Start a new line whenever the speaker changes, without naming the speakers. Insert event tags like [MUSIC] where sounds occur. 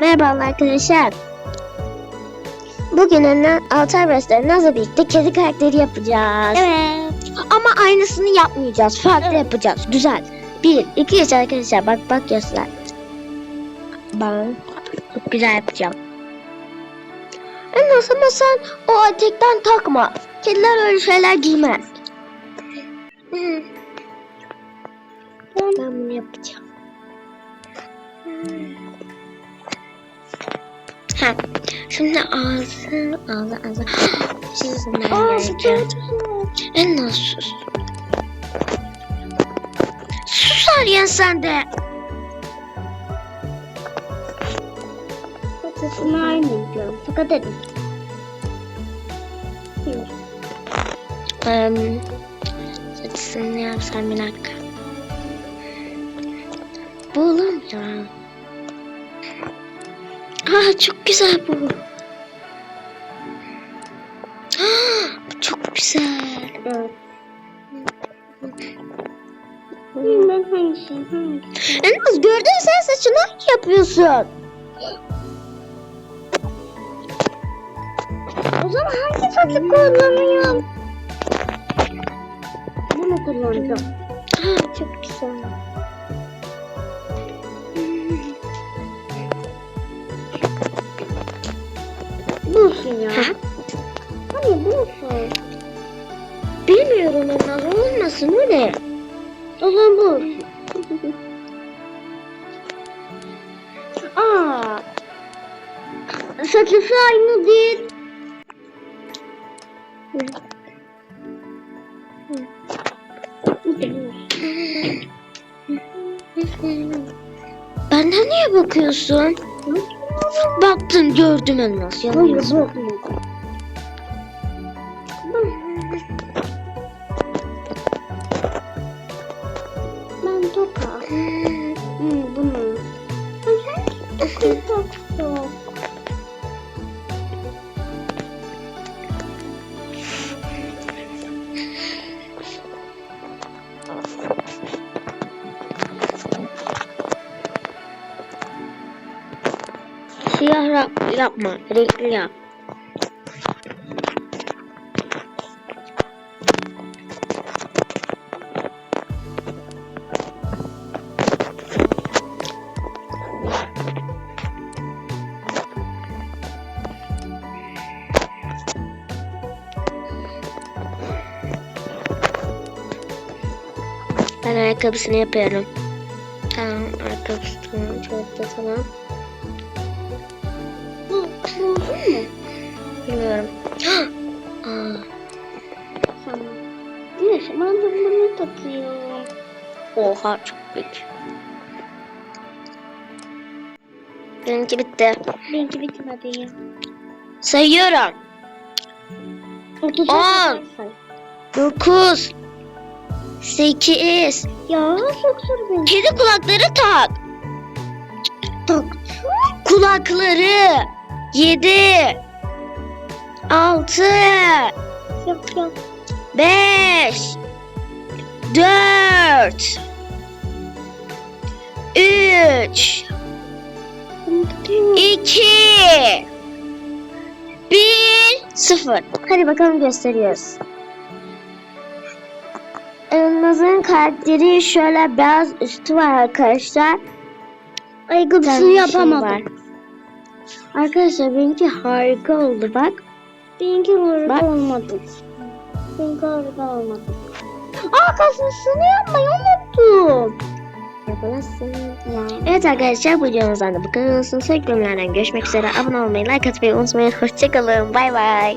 Merhaba arkadaşlar. Bugün Enen Altay Besler'in Naz'la birlikte kedi karakteri yapacağız.
Evet.
Ama aynısını yapmayacağız. Farklı
Evet.
yapacağız. Güzel. Bir, iki, üç arkadaşlar. Bak bak göster. Ben çok güzel yapacağım. Enes ama sen o etekten takma. Kediler öyle şeyler giymez. Hı. Ben bunu yapacağım. Şimdi ağzı, ağzı, ağzı. Çizmem [GASPS]
Aa,
gerekiyor. En az sus. Sus Aryan sen de.
Aynı yapıyorum. Fakat dedim.
Um, saçısını yapsam bir dakika. Bu olamıyor. Aa çok güzel bu. Aa, çok güzel.
Evet. Ben hangisi? Hangisi?
Enes gördün sen saçını yapıyorsun?
O zaman hangi saçı kullanıyorum? Bunu kullanacağım.
Aa, çok güzel.
Olsun ya.
Ha?
Hani bu olsun.
Bilmiyorum Enes olmasın o ne?
O zaman bu olsun. [LAUGHS] Aa. Saçısı aynı değil.
Benden niye bakıyorsun? Baktın gördüm.
Hayır
Yalnız.
bu. Ben toka. Hmm, bunu. [LAUGHS]
Siyah yap, yapma. Renkli yap. Ben ayakkabısını yapıyorum. Tamam, ayakkabısı tamam, çok da tamam.
Olsun mu?
Bilmiyorum. [GASPS] Aa,
Tamam. Neyse ben de bunu takıyorum.
oha çok büyük. Benimki bitti.
Benimki bitmedi.
Sayıyorum.
Otuz
On. Dokuz. Sekiz.
Ya çok zor benim.
Kedi kulakları tak. Tak. Kulakları. Yedi. Altı.
Yok yok.
Beş. Dört. Üç. İki. Bir. Sıfır. Hadi bakalım gösteriyoruz. Nazar'ın karakteri şöyle beyaz üstü var arkadaşlar.
Ayakkabısını
Pembe şey
yapamadım.
var. Arkadaşlar benimki harika oldu bak.
Benimki harika
Bak.
olmadı. Benimki harika olmadı. Aa kasmışsını yapmayı unuttum.
Yapamazsın.
Yani.
Evet arkadaşlar bu videomuzdan da bu kadar olsun. Sonraki bölümlerden görüşmek üzere. Abone olmayı, like atmayı unutmayın. Hoşçakalın. Bay bay.